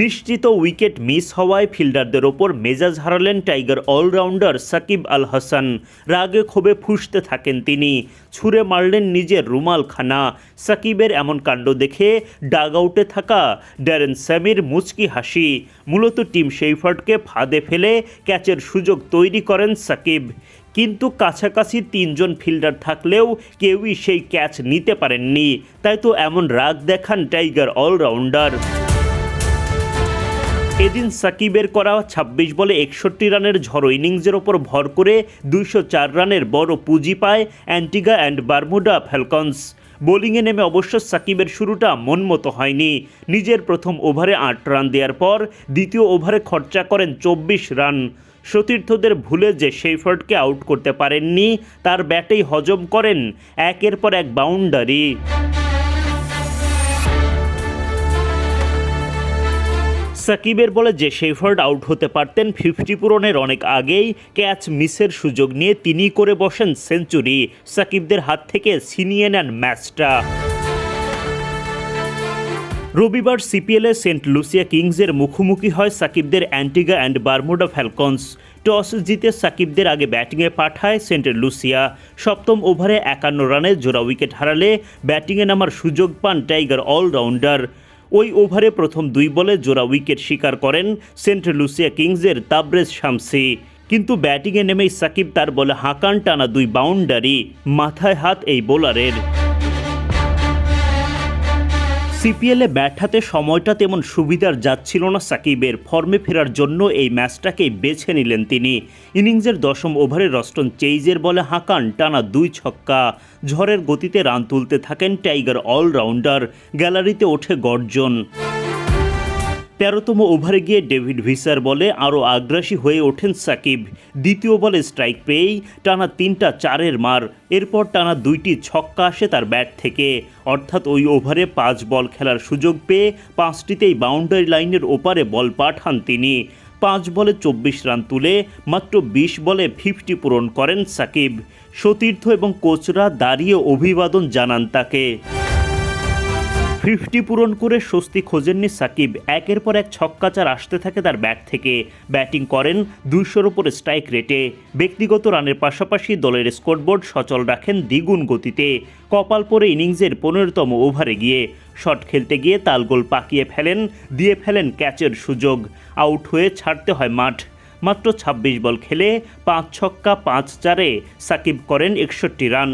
নিশ্চিত wicket miss হওয়ায় ফিল্ডারদের ওপর মেজাজ হারালেন টাইগার অলরাউন্ডার সাকিব আল হাসান। রাগে ক্ষোভে ফুঁসতে থাকেন তিনি। ছুঁড়ে মারলেন নিজের রুমাল খানা। সাকিবের এমন কাণ্ড দেখে ডাগ আউটে থাকা ড্যারেন স্যামির মুচকি হাসি। মূলত টিম সেইফার্ডকে ফাঁদে ফেলে ক্যাচের সুযোগ তৈরি করেন সাকিব। কিন্তু কাছাকাছি তিনজন ফিল্ডার থাকলেও কেউই সেই ক্যাচ নিতে পারেননি। তাই তো এমন রাগ দেখান টাইগার অলরাউন্ডার। এদিন সাকিবের করা ২৬ বলে একষট্টি রানের ঝড়ো ইনিংসের ওপর ভর করে দুইশো চার রানের বড় পুঁজি পায় অ্যান্টিগা অ্যান্ড বারমুডা ফ্যালকনস। বোলিংয়ে নেমে অবশ্য সাকিবের শুরুটা মন মতো হয়নি। নিজের প্রথম ওভারে আট রান দেওয়ার পর দ্বিতীয় ওভারে খরচা করেন চব্বিশ রান। সতীর্থদের ভুলে যে সেইফার্ডকে আউট করতে পারেননি, তার ব্যাটেই হজম করেন একের পর এক বাউন্ডারি। সাকিবের বলে যে শেফার্ড আউট হতে পারতেন ফিফটি পূরণের অনেক আগেই ক্যাচ মিসের সুযোগ নিয়ে তিনি করে বসেন সেঞ্চুরি। সাকিবদের হাত থেকে ছিনিয়ে নেন ম্যাচটা। রবিবার সিপিএলে সেন্ট লুসিয়া কিংসের মুখোমুখি হয় সাকিবদের Antigua and Barbuda Falcons. Toss জিতে সাকিবদের আগে ব্যাটিংয়ে পাঠায় সেন্ট লুসিয়া। সপ্তম ওভারে একান্ন রানে জোড়া উইকেট হারালে ব্যাটিংয়ে নামার সুযোগ পান টাইগার অলরাউন্ডার। ওই ওভারে প্রথম দুই বলে জোড়া উইকেট শিকার করেন সেন্ট লুসিয়া কিংসের তাবরেজ শামসি। কিন্তু ব্যাটিংয়ে নেমেই সাকিব তার বলে হাঁকান টানা দুই বাউন্ডারি, মাথায় হাত এই বোলারের। সিপিএলে ব্যাট হাতে সময়টা তেমন সুবিধার যাচ্ছিল না সাকিবের। ফর্মে ফেরার জন্য এই ম্যাচটাকেই বেছে নিলেন তিনি। ইনিংসের দশম ওভারে রস্টন চেইজের বলে হাঁকান টানা দুই ছক্কা। ঝড়ের গতিতে রান তুলতে থাকেন টাইগার অলরাউন্ডার। গ্যালারিতে ওঠে গর্জন। তেরোতম ওভারে গিয়ে ডেভিড ভিসার বলে আরও আগ্রাসী হয়ে ওঠেন সাকিব। দ্বিতীয় বলে স্ট্রাইক পেয়েই টানা তিনটা চারের মার। এরপর টানা দুইটি ছক্কা আসে তার ব্যাট থেকে। অর্থাৎ ওই ওভারে পাঁচ বল খেলার সুযোগ পেয়ে পাঁচটিতেই বাউন্ডারি লাইনের ওপারে বল পাঠান তিনি। পাঁচ বলে চব্বিশ রান তুলে মাত্র বিশ বলে ফিফটি পূরণ করেন সাকিব। সতীর্থ এবং কোচরা দাঁড়িয়ে অভিবাদন জানান তাকে। ফিফটি পূরণ করে স্বস্তি খোঁজেননি সাকিব। একের পর এক ছক্কাচার আসতে থাকে তার ব্যাট থেকে। ব্যাটিং করেন দুইশোর উপরে স্ট্রাইক রেটে। ব্যক্তিগত রানের পাশাপাশি দলের স্কোরবোর্ড সচল রাখেন দ্বিগুণ গতিতে। কপাল পরে ইনিংসের পনেরোতম ওভারে গিয়ে শট খেলতে গিয়ে তালগোল পাকিয়ে ফেলেন, দিয়ে ফেলেন ক্যাচের সুযোগ। আউট হয়ে ছাড়তে হয় মাঠ। মাত্র ২৬ বল খেলে পাঁচ ছক্কা পাঁচ চারে সাকিব করেন একষট্টি রান।